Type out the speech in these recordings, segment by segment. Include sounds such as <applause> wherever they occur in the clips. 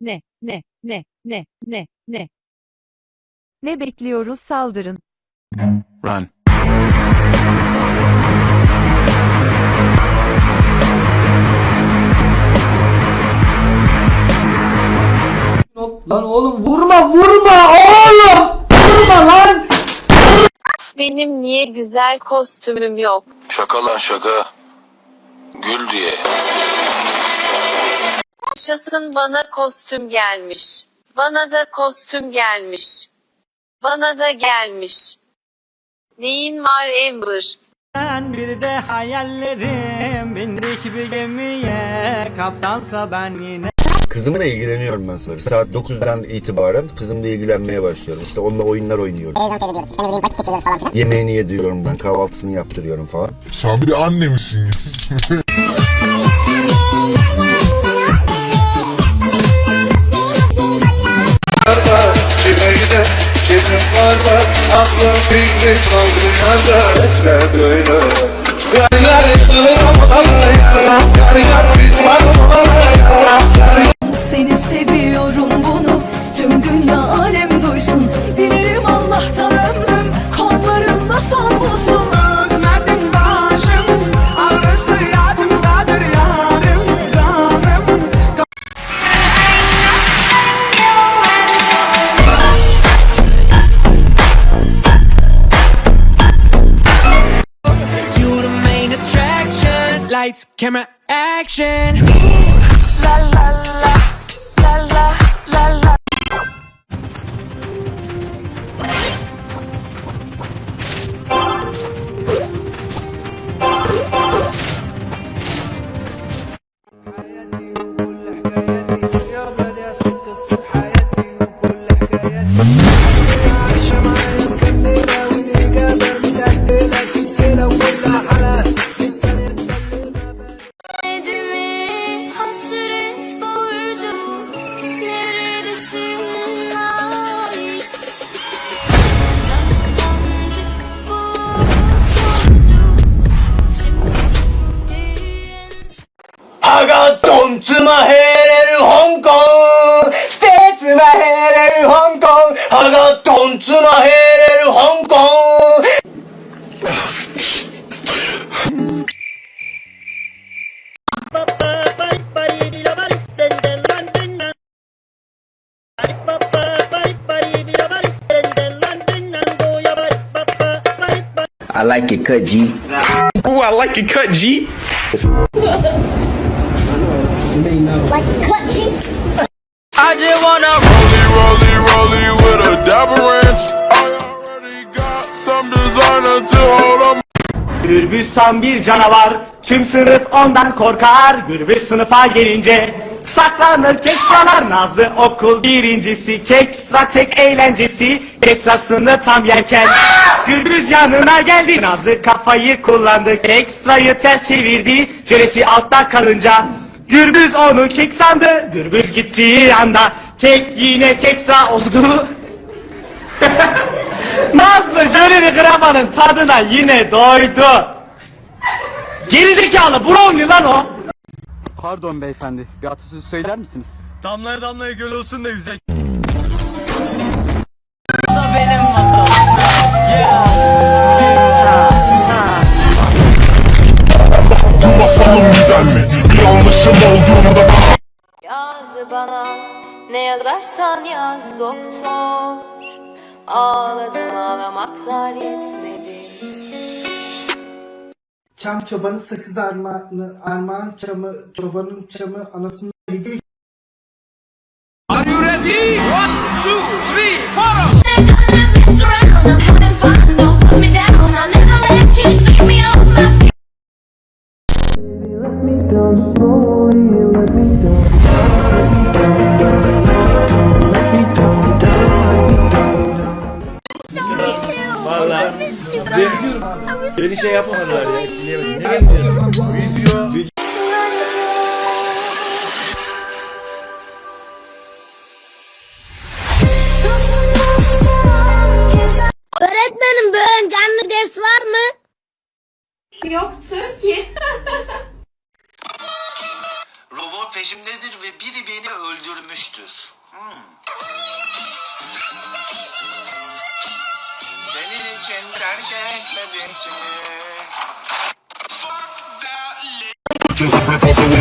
ne, ne, ne, ne, ne, ne. Ne bekliyoruz saldırın. Run. Lan oğlum vurma vurma oğlum! Vurma lan! Benim niye güzel kostümüm yok? Şaka lan şaka. Gül diye. Yaşasın bana kostüm gelmiş. Bana da kostüm gelmiş. Bana da gelmiş. Neyin var Amber? Ben bir de hayallerim bindik bir gemiye kaptansa ben yine Kızımla ilgileniyorum ben sonra. Saat 9'dan itibaren kızımla ilgilenmeye başlıyorum. İşte onunla oyunlar oynuyorum. Yemeğini yediriyorum ben, kahvaltısını yaptırıyorum falan. Sen bir anne misin <laughs> Esme böyle Yar yar Yar yar pişman Lights, camera, action. Edimi like it cut G. Ooh, I like it cut, G. I just wanna Rolly, rolly, rolly with a dapper ranch. I already got some designer to hold on. Gürbüz tam bir canavar Tüm sınıf ondan korkar Gürbüz sınıfa gelince Saklanır keksalar Nazlı okul birincisi Kekstra tek eğlencesi. Keksasını tam yerken Gürbüz yanına geldi. Nazlı kafayı kullandı Kekstrayı ters çevirdi. Jölesi altta kalınca Gürbüz onu kek sandı. Gürbüz gittiği anda Kek yine keksa oldu. <laughs> Nazlı jöleli gramanın tadına yine doydu. Gerizekalı brownie lan o. Pardon beyefendi, bir atasözü söyler misiniz? Damlaya damlaya göl olsun da yüzek. Bu masalım güzel mi? Bir yanlışım olduğunda Yaz bana ne yazarsan yaz doktor Ağladım ağlamaklar yetmedi Çam çobanı sakız armağanı, armağan çamı, çobanın çamı, anasını hediye Are you ready? One, two, three, four. Vallahi beni şey yapamadılar ya. Nereye gidiyorsun? Video. Öğretmenim böyle canlı ders var mı? Yoktur ki. Robot peşimdedir ve biri beni öldürmüştür. Hmm. Senin için terk etmedim seni.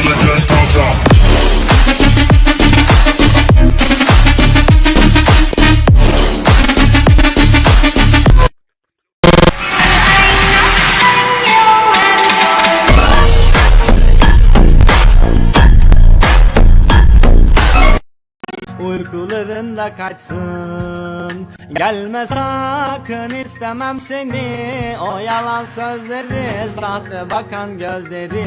Uykularında kaçsın Gelme sakın istemem seni. O yalan sözleri Sahte bakan gözleri.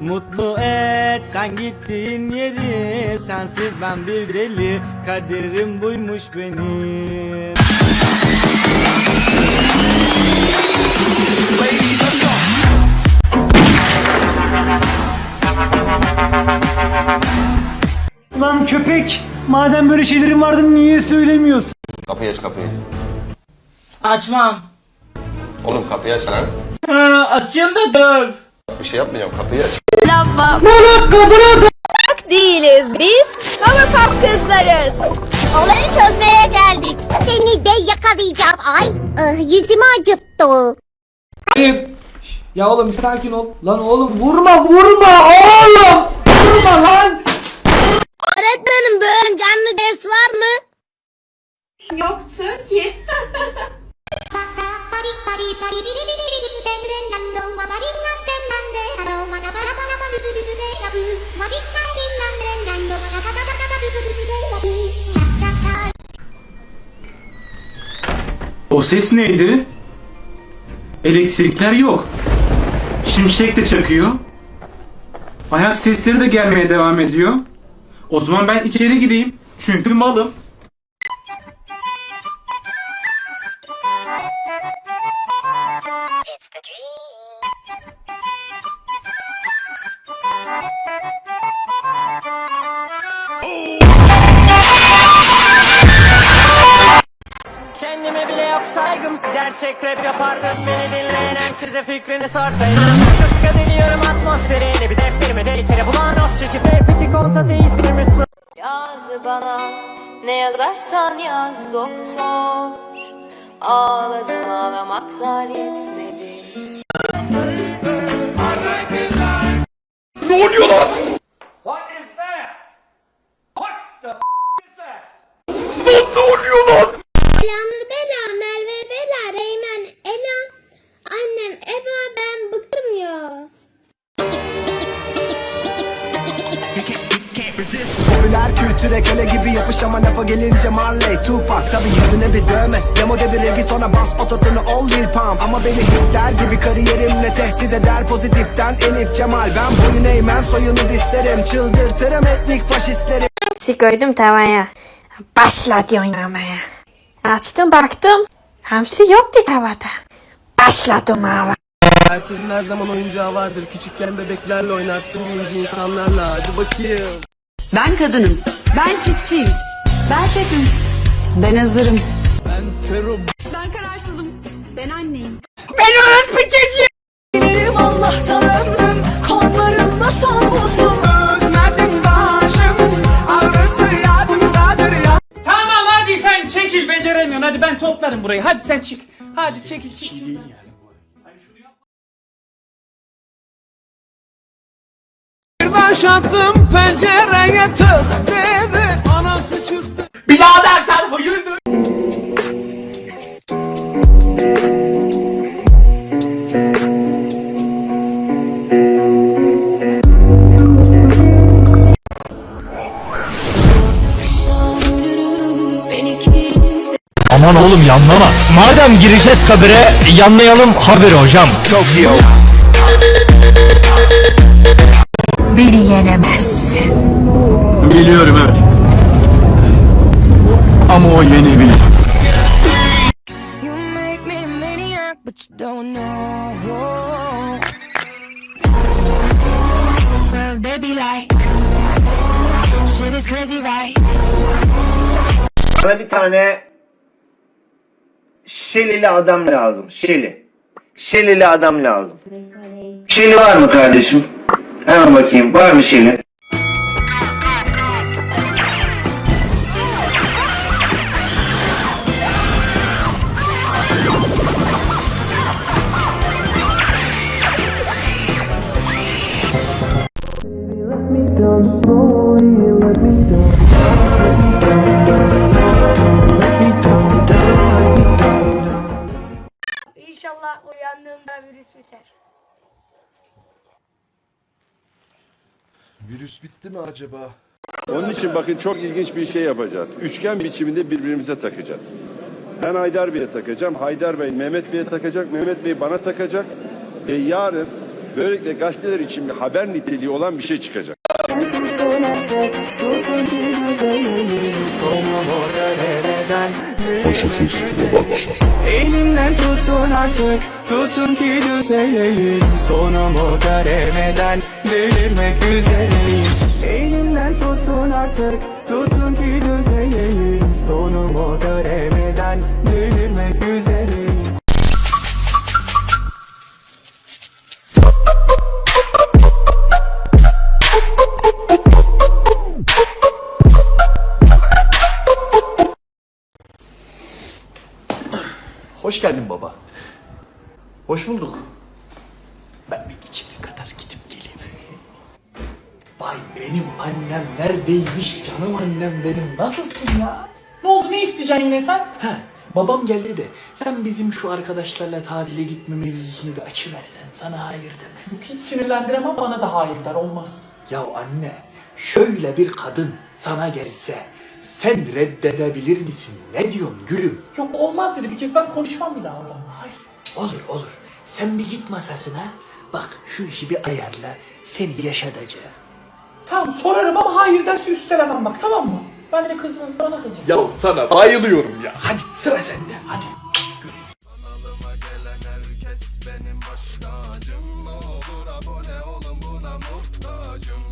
Mutlu et sen gittiğin yeri. Sensiz ben bir deli Kaderim buymuş benim. Lan köpek madem böyle şeylerin vardı niye söylemiyorsun? Kapıyı aç kapıyı. Açmam. Oğlum kapıyı aç lan. Ha, açayım da dur. Bir şey yapmayacağım kapıyı aç. Değiliz biz Powerpuff kızlarız Olayı çözmeye geldik. Seni de yakalayacağız. Ay ıh, yüzümü acıttı. Hayır. Ya oğlum bir sakin ol. Lan oğlum vurma vurma oğlum. Vurma lan. Ses neydi? Elektrikler yok. Şimşek de çakıyor. Ayak sesleri de gelmeye devam ediyor. O zaman ben içeri gideyim. Çünkü malım. Gerçek rap yapardım Beni dinleyen herkese fikrini sorsaydım. Sıkı deniyorum atmosferi Bir defterime delitere bulan of çekip Hep kontateist bir Müslüman Yaz bana ne yazarsan yaz doktor. Ağladım ağlamaklar yetmedi lafa gelince Marley Tupac. Tabi yüzüne bir dövme. Demo de bir reggaetona bas ototunu ol Lil Pump. Ama beni hitler gibi kariyerimle tehdit eder Pozitiften Elif Cemal. Ben boyun eğmem soyunu isterim Çıldırtırım etnik faşistleri. Hamsi koydum tavaya. Başladı oynamaya. Açtım baktım. Hamsi yoktu tavada. Başladım ağla Herkesin her zaman oyuncağı vardır. Küçükken bebeklerle oynarsın Büyüyünce insanlarla. Hadi bakayım. Ben kadınım. Ben çiftçiyim. Ben şefim. Ben hazırım. Ben kararsızım. Ben anneyim. Dilerim Allah'tan ömrüm Kollarımda son bulsun Tamam hadi sen çekil beceremiyorsun hadi ben toplarım burayı hadi sen çık hadi çekil çekil attım pencereye tık dedi anası çıktı. Bir daha dersen bayıldı Beni kimse Aman oğlum yanlama. Madem gireceğiz kabire yanlayalım haberi hocam. Çok iyi Beni yenemez Biliyorum evet Ama o yenebilir You make me a maniac but you don't know Well they be like Shit is crazy right Bana bir tane Şelili adam lazım. Şeli. Şelili adam lazım. Şeli var mı kardeşim? Var mı Şeli? Virüs bitti mi acaba? Onun için bakın çok ilginç bir şey yapacağız. Üçgen biçiminde birbirimize takacağız. Ben Haydar Bey'e takacağım. Haydar Bey Mehmet Bey'e takacak. Mehmet Bey bana takacak. Ve yarın böylelikle gazeteler için bir haber niteliği olan bir şey çıkacak. Elimden tutun artık Tutun ki düzeleyim Sonumu göremeden Delirmek üzereyim. Elimden tutun artık Tutun ki düzeleyim göremeden Delirmek geldin baba. Hoş bulduk. Ben bir içeri kadar gidip geleyim. Vay benim annem neredeymiş canım annem benim. Nasılsın ya? Ne oldu ne isteyeceksin yine sen? He babam geldi de sen bizim şu arkadaşlarla tatile gitme mevzusunu bir açıversen sana hayır demez. Hiç sinirlendiremem bana da hayır der olmaz. Ya anne şöyle bir kadın sana gelse sen reddedebilir misin? Ne diyorsun gülüm? Yok olmaz dedi. Bir kez ben konuşmam bir daha onunla. Hayır. Olur olur. Sen bir git masasına. Bak şu işi bir ayarla. Seni yaşatacağım. Tamam sorarım ama hayır dersi üstelemem bak tamam mı? Ben de kızmaz bana kızacak. Ya sana bayılıyorum ya. Hadi sıra sende. Hadi.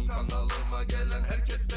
Kanalıma gelen herkes benim